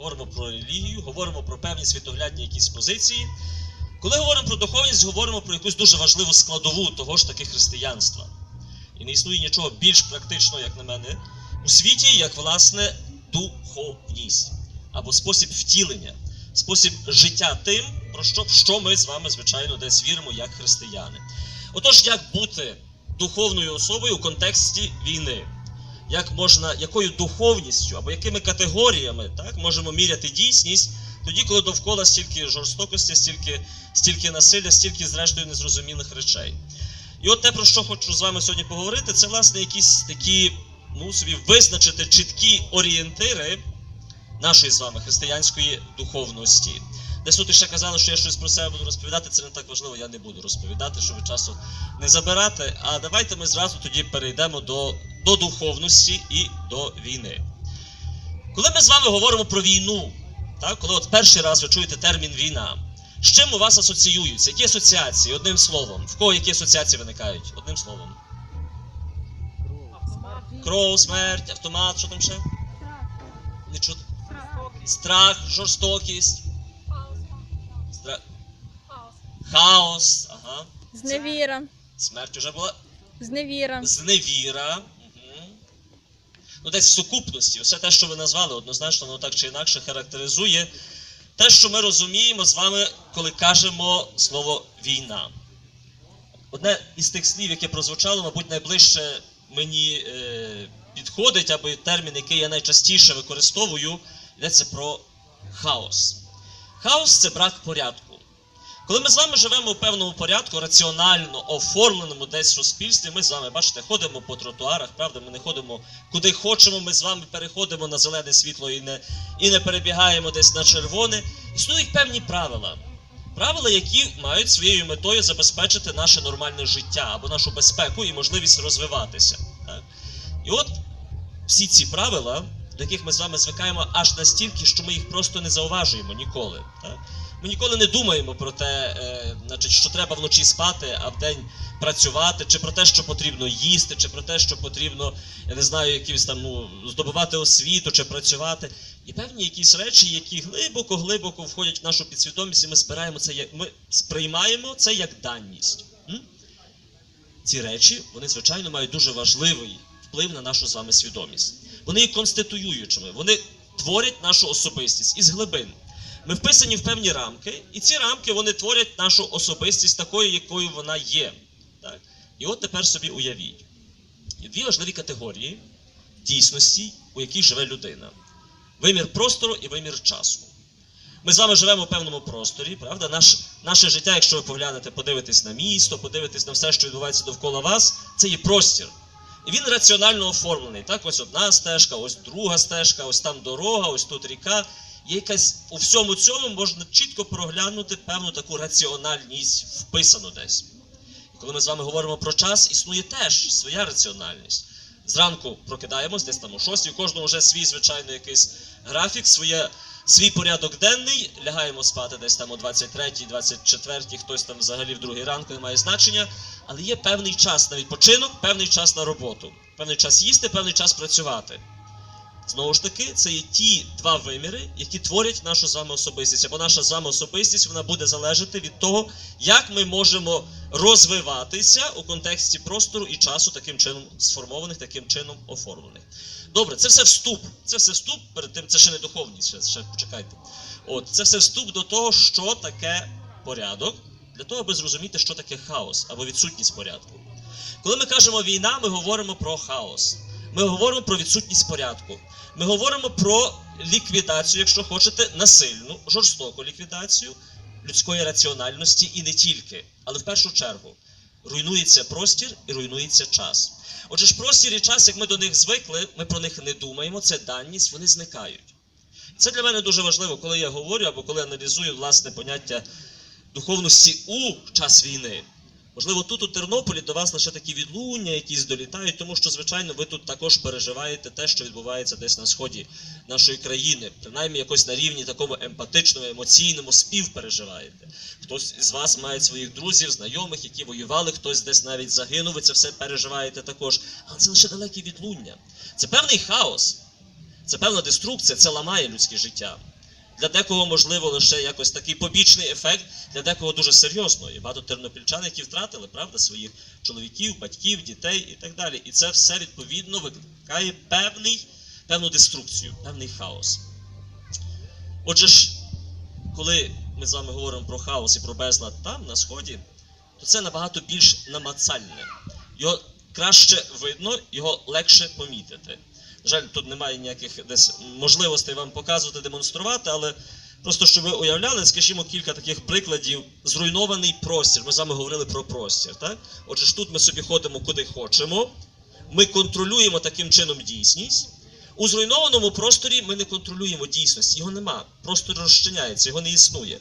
говоримо про релігію, говоримо про певні світоглядні якісь позиції. Коли говоримо про духовність, говоримо про якусь дуже важливу складову того ж таки християнства. І не існує нічого більш практичного, як на мене, у світі, як власне духовність або спосіб втілення, спосіб життя тим, про що, що ми з вами, звичайно, десь віримо як християни. Отож, як бути духовною особою у контексті війни? Як можна, якою духовністю або якими категоріями так, можемо міряти дійсність, тоді, коли довкола стільки жорстокості, стільки, стільки насилля, стільки, зрештою, незрозумілих речей. І от те, про що хочу з вами сьогодні поговорити, це власне якісь такі, ну собі визначити чіткі орієнтири нашої з вами християнської духовності. Десь тут ще казали, що я щось про себе буду розповідати, це не так важливо, я не буду розповідати, щоб часу не забирати. А давайте ми зразу тоді перейдемо до, до духовності і до війни. Коли ми з вами говоримо про війну, так, коли от перший раз ви чуєте термін війна, з чим у вас асоціюються? Які асоціації? Одним словом. В кого які асоціації виникають? Одним словом. Кров, смерть, автомат, що там ще? Не чути. Страх, жорстокість, стра... хаос, ага. Зневіра. Смерть уже була. Зневіра. Зневіра. Ну, десь сукупності. Все те, що ви назвали, однозначно, воно так чи інакше характеризує те, що ми розуміємо з вами, коли кажемо слово війна. Одне із тих слів, яке прозвучало, мабуть, найближче мені е, підходить, або термін, який я найчастіше використовую, йдеться про хаос. Хаос це брак порядку. Коли ми з вами живемо у певному порядку, раціонально оформленому десь в суспільстві, ми з вами, бачите, ходимо по тротуарах, правда, ми не ходимо куди хочемо, ми з вами переходимо на зелене світло і не, і не перебігаємо десь на червоне. Існують певні правила. Правила, які мають своєю метою забезпечити наше нормальне життя або нашу безпеку і можливість розвиватися. Так? І от всі ці правила, до яких ми з вами звикаємо аж настільки, що ми їх просто не зауважуємо ніколи. Так? Ми ніколи не думаємо про те, е, значить, що треба вночі спати, а вдень працювати, чи про те, що потрібно їсти, чи про те, що потрібно, я не знаю, якимось там ну, здобувати освіту, чи працювати. І певні якісь речі, які глибоко-глибоко входять в нашу підсвідомість, і ми спираємо це як ми сприймаємо це як даність. М? Ці речі, вони, звичайно, мають дуже важливий вплив на нашу з вами свідомість. Вони є конституюючими, вони творять нашу особистість із глибин. Ми вписані в певні рамки, і ці рамки вони творять нашу особистість такою, якою вона є. Так? І от тепер собі уявіть. Дві важливі категорії дійсності, у якій живе людина: вимір простору і вимір часу. Ми з вами живемо в певному просторі, правда? Наш, наше життя, якщо ви поглянете, подивитесь на місто, подивитесь на все, що відбувається довкола вас, це є простір. І він раціонально оформлений. Так, ось одна стежка, ось друга стежка, ось там дорога, ось тут ріка. Є якась у всьому цьому можна чітко проглянути певну таку раціональність вписану десь. І коли ми з вами говоримо про час, існує теж своя раціональність. Зранку прокидаємось, десь там о 6, у кожного вже свій, звичайно, якийсь графік, своє, свій порядок денний, лягаємо спати десь там о 23, 24, хтось там взагалі в другій ранку, не має значення. Але є певний час на відпочинок, певний час на роботу, певний час їсти, певний час працювати. Знову ж таки, це є ті два виміри, які творять нашу з вами особистість. Або наша з вами особистість вона буде залежати від того, як ми можемо розвиватися у контексті простору і часу, таким чином сформованих, таким чином оформлених. Добре, це все вступ. Це все вступ, перед тим це ще не духовність, ще, ще почекайте. От, це все вступ до того, що таке порядок, для того, аби зрозуміти, що таке хаос або відсутність порядку. Коли ми кажемо війна, ми говоримо про хаос. Ми говоримо про відсутність порядку. Ми говоримо про ліквідацію, якщо хочете, насильну, жорстоку ліквідацію людської раціональності і не тільки, але в першу чергу руйнується простір і руйнується час. Отже ж, простір і час, як ми до них звикли, ми про них не думаємо, це даність, вони зникають. Це для мене дуже важливо, коли я говорю або коли аналізую власне поняття духовності у час війни. Можливо, тут у Тернополі до вас лише такі відлуння, якісь долітають, тому що, звичайно, ви тут також переживаєте те, що відбувається десь на сході нашої країни. Принаймні, якось на рівні такому емпатичному, емоційному співпереживаєте. Хтось із вас має своїх друзів, знайомих, які воювали, хтось десь навіть загинув, ви це все переживаєте також. Але це лише далекі відлуння. Це певний хаос. Це певна деструкція, це ламає людське життя. Для декого, можливо, лише якось такий побічний ефект, для декого дуже серйозно. І багато тернопільчан, які втратили правда, своїх чоловіків, батьків, дітей і так далі. І це все відповідно викликає певний, певну деструкцію, певний хаос. Отже ж, коли ми з вами говоримо про хаос і про безлад там, на сході, то це набагато більш намацальне. Його краще видно, його легше помітити. Жаль, тут немає ніяких десь можливостей вам показувати, демонструвати, але просто щоб ви уявляли, скажімо, кілька таких прикладів. Зруйнований простір. Ми з вами говорили про простір. Так? Отже ж тут ми собі ходимо куди хочемо, ми контролюємо таким чином дійсність. У зруйнованому просторі ми не контролюємо дійсність, його нема, простор розчиняється, його не існує.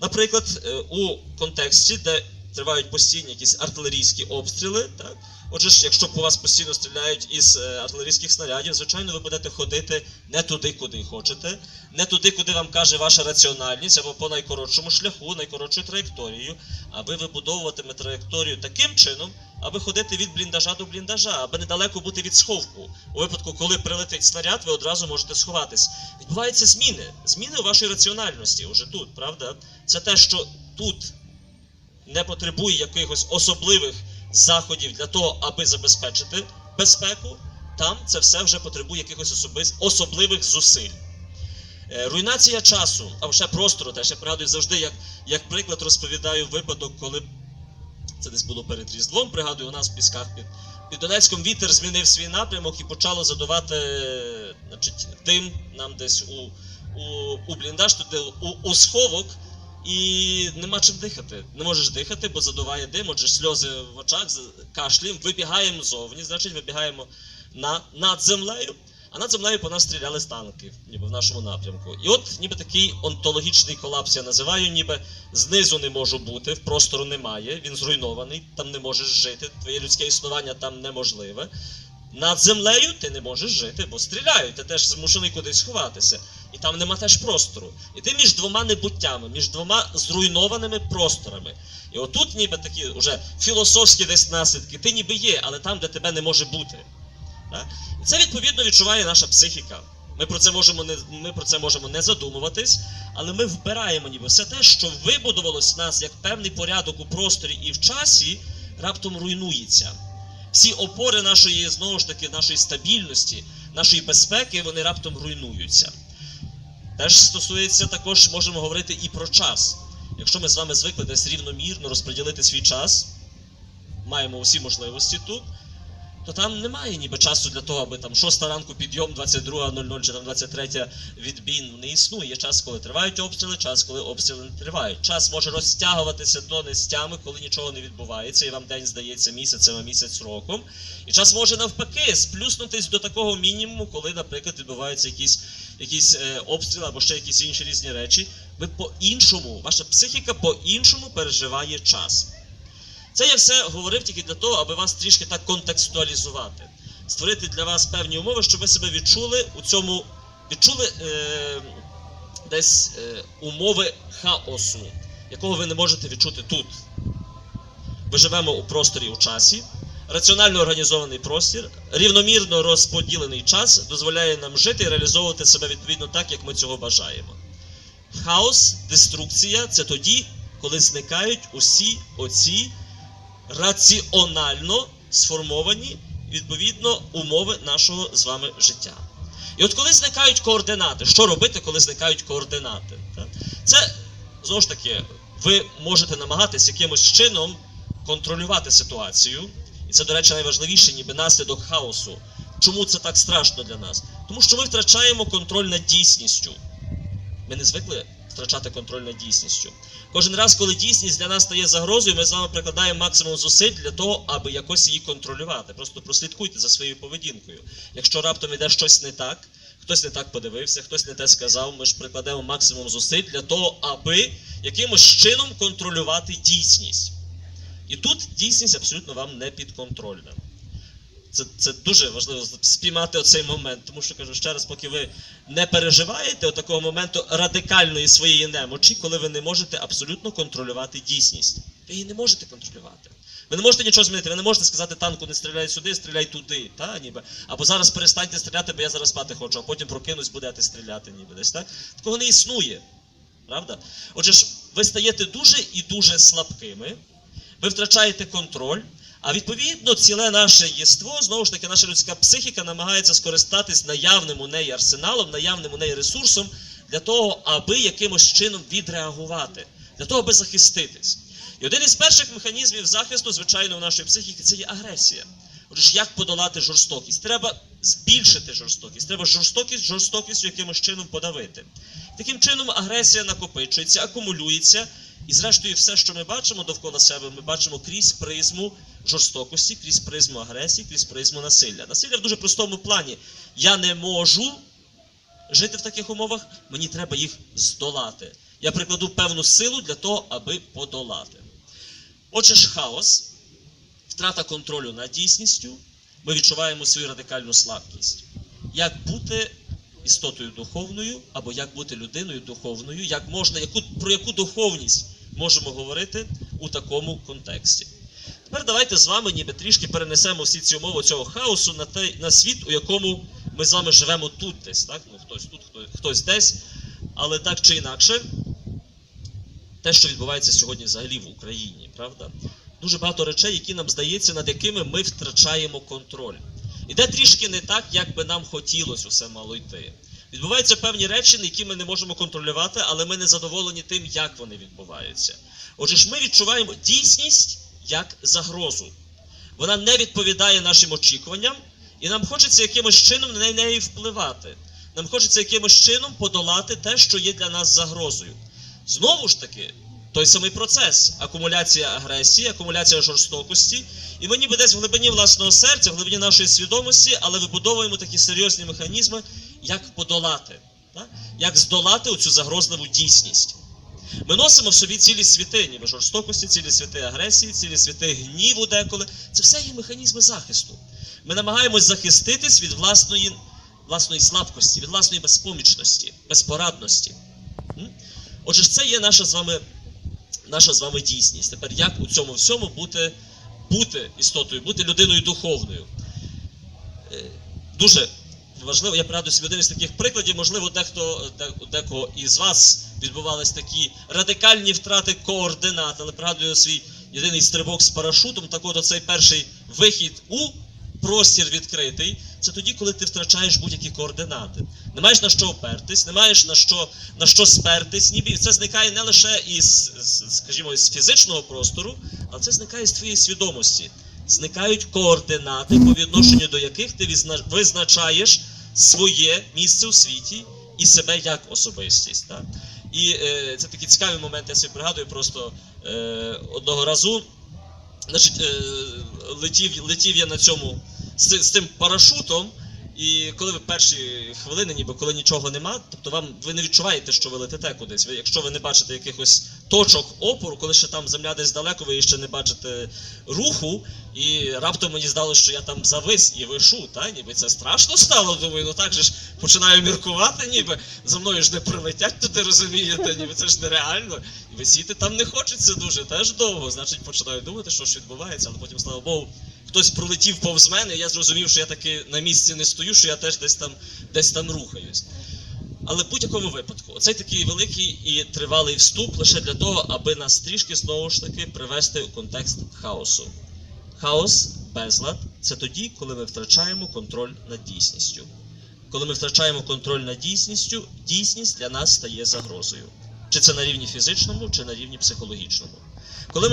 Наприклад, е, у контексті, де тривають постійні якісь артилерійські обстріли, так? Отже ж, якщо по вас постійно стріляють із е, артилерійських снарядів, звичайно, ви будете ходити не туди, куди хочете, не туди, куди вам каже ваша раціональність, або по найкоротшому шляху, найкоротшою траєкторією, а ви вибудовуватиме траєкторію таким чином, аби ходити від бліндажа до бліндажа, аби недалеко бути від сховку. У випадку, коли прилетить снаряд, ви одразу можете сховатись. Відбуваються зміни, зміни у вашій раціональності уже тут, правда? Це те, що тут не потребує якихось особливих заходів для того, аби забезпечити безпеку. Там це все вже потребує якихось особис- особливих зусиль. Е, Руйнація часу, а ще простору теж я пригадую завжди, як, як приклад розповідаю випадок, коли це десь було перед Різдвом, пригадую, у нас в Пісках під, під Донецьком вітер змінив свій напрямок і почало задувати значить, дим нам десь у, у, у бліндаж, туди у, у сховок. І нема чим дихати. Не можеш дихати, бо задуває дим, отже, сльози в очах, кашлем, вибігаємо зовні, значить, вибігаємо на, над землею. А над землею по нас стріляли з танків, ніби в нашому напрямку. І от ніби такий онтологічний колапс я називаю, ніби знизу не можу бути, в простору немає, він зруйнований, там не можеш жити, твоє людське існування там неможливе. Над землею ти не можеш жити, бо стріляють, ти теж змушений кудись сховатися. І там нема теж простору. І ти між двома небуттями, між двома зруйнованими просторами. І отут ніби такі вже філософські десь наслідки, ти ніби є, але там, де тебе не може бути. Так? І це відповідно відчуває наша психіка. Ми про це можемо не ми про це можемо не задумуватись, але ми вбираємо ніби все те, що вибудувалось в нас як певний порядок у просторі і в часі, раптом руйнується. Всі опори нашої знову ж таки нашої стабільності, нашої безпеки, вони раптом руйнуються. Теж стосується також, можемо говорити і про час. Якщо ми з вами звикли десь рівномірно розподілити свій час, маємо усі можливості тут, то там немає ніби часу для того, аби там 6 ранку підйом, 22.00 чи там 23 відбій. Ну, не існує. Є час, коли тривають обстріли, час, коли обстріли не тривають. Час може розтягуватися до нестями, коли нічого не відбувається, і вам день здається місяцем, а місяць роком. І час може навпаки сплюснутись до такого мінімуму, коли, наприклад, відбуваються якісь, якісь е, обстріли або ще якісь інші різні речі. Ви по-іншому, ваша психіка по-іншому переживає час. Це я все говорив тільки для того, аби вас трішки так контекстуалізувати, створити для вас певні умови, щоб ви себе відчули у цьому, відчули е, десь е, умови хаосу, якого ви не можете відчути тут. Ми живемо у просторі у часі. Раціонально організований простір, рівномірно розподілений час дозволяє нам жити і реалізовувати себе відповідно так, як ми цього бажаємо. Хаос, деструкція це тоді, коли зникають усі оці раціонально сформовані відповідно умови нашого з вами життя. І от коли зникають координати, що робити, коли зникають координати? Це знову ж таки, ви можете намагатись якимось чином контролювати ситуацію. І це, до речі, найважливіше, ніби наслідок хаосу. Чому це так страшно для нас? Тому що ми втрачаємо контроль над дійсністю. Ми не звикли втрачати контроль над дійсністю. Кожен раз, коли дійсність для нас стає загрозою, ми з вами прикладаємо максимум зусиль для того, аби якось її контролювати. Просто прослідкуйте за своєю поведінкою. Якщо раптом іде щось не так, хтось не так подивився, хтось не те сказав, ми ж прикладемо максимум зусиль для того, аби якимось чином контролювати дійсність. І тут дійсність абсолютно вам не підконтрольна. Це, це дуже важливо спіймати оцей момент, тому що кажу ще раз, поки ви не переживаєте такого моменту радикальної своєї немочі, коли ви не можете абсолютно контролювати дійсність. Ви її не можете контролювати. Ви не можете нічого змінити, ви не можете сказати танку не стріляй сюди, стріляй туди, та, ніби. Або зараз перестаньте стріляти, бо я зараз спати хочу, а потім прокинусь, будете стріляти, ніби десь. Так? Такого не існує. Правда? Отже ж, ви стаєте дуже і дуже слабкими, ви втрачаєте контроль, а відповідно, ціле наше єство, знову ж таки, наша людська психіка намагається скористатись наявним у неї арсеналом, наявним у неї ресурсом для того, аби якимось чином відреагувати, для того, аби захиститись. І один із перших механізмів захисту, звичайно, в нашої психіки це є агресія. Отже, як подолати жорстокість? Треба збільшити жорстокість, треба жорстокість жорстокістю якимось чином подавити. Таким чином, агресія накопичується, акумулюється, і зрештою, все, що ми бачимо довкола себе, ми бачимо крізь призму жорстокості, крізь призму агресії, крізь призму насилля. Насилля в дуже простому плані. Я не можу жити в таких умовах, мені треба їх здолати. Я прикладу певну силу для того, аби подолати. Отже ж, хаос, втрата контролю над дійсністю, ми відчуваємо свою радикальну слабкість. Як бути істотою духовною, або як бути людиною духовною, як можна, яку, про яку духовність можемо говорити у такому контексті. Тепер давайте з вами ніби трішки перенесемо всі ці умови цього хаосу на, те, на світ, у якому ми з вами живемо тут десь. Так? Ну, хтось тут, хтось, хтось десь. Але так чи інакше, те, що відбувається сьогодні взагалі в Україні, правда? Дуже багато речей, які нам здається, над якими ми втрачаємо контроль. Іде трішки не так, як би нам хотілося усе мало йти. Відбуваються певні речі, які ми не можемо контролювати, але ми не задоволені тим, як вони відбуваються. Отже ж, ми відчуваємо дійсність як загрозу. Вона не відповідає нашим очікуванням, і нам хочеться якимось чином на неї впливати. Нам хочеться якимось чином подолати те, що є для нас загрозою. Знову ж таки, той самий процес акумуляція агресії, акумуляція жорстокості. І ми ніби десь в глибині власного серця, в глибині нашої свідомості, але вибудовуємо такі серйозні механізми, як подолати, так? як здолати оцю загрозливу дійсність. Ми носимо в собі цілі світи, ніби жорстокості, цілі світи агресії, цілі світи гніву деколи. Це все є механізми захисту. Ми намагаємось захиститись від власної, власної слабкості, від власної безпомічності, безпорадності. Отже, це є наша з вами, наша з вами дійсність. Тепер як у цьому всьому бути, бути істотою, бути людиною духовною? Е, Дуже важливо, я пригадую собі один із таких прикладів, можливо, дехто декого із вас відбувались такі радикальні втрати координат, але пригадую свій єдиний стрибок з парашутом, так от оцей перший вихід у простір відкритий, це тоді, коли ти втрачаєш будь-які координати. Не маєш на що опертись, не маєш на що, на що спертись, ніби це зникає не лише із, скажімо, із фізичного простору, але це зникає з твоєї свідомості. Зникають координати, по відношенню до яких ти визначаєш своє місце у світі і себе як особистість. Так? І е, це такий цікавий момент, я собі пригадую просто е, одного разу. Значить, е, летів, летів я на цьому з, з цим парашутом, і коли ви перші хвилини, ніби коли нічого нема, тобто вам ви не відчуваєте, що ви летите кудись. Ви, якщо ви не бачите якихось точок опору, коли ще там земля десь далеко, ви ще не бачите руху, і раптом мені здалося, що я там завис і вишу, та ніби це страшно стало. Думаю, ну так же ж починаю міркувати, ніби за мною ж не прилетять туди, розумієте, ніби це ж нереально. І висіти там не хочеться дуже, теж довго. Значить, починаю думати, що ж відбувається, але потім, слава Богу, хтось пролетів повз мене, і я зрозумів, що я таки на місці не стою, що я теж десь там, десь там рухаюсь. Але в будь-якому випадку, оцей такий великий і тривалий вступ лише для того, аби нас трішки знову ж таки привести у контекст хаосу. Хаос, безлад це тоді, коли ми втрачаємо контроль над дійсністю. Коли ми втрачаємо контроль над дійсністю, дійсність для нас стає загрозою. Чи це на рівні фізичному, чи на рівні психологічному. Коли ми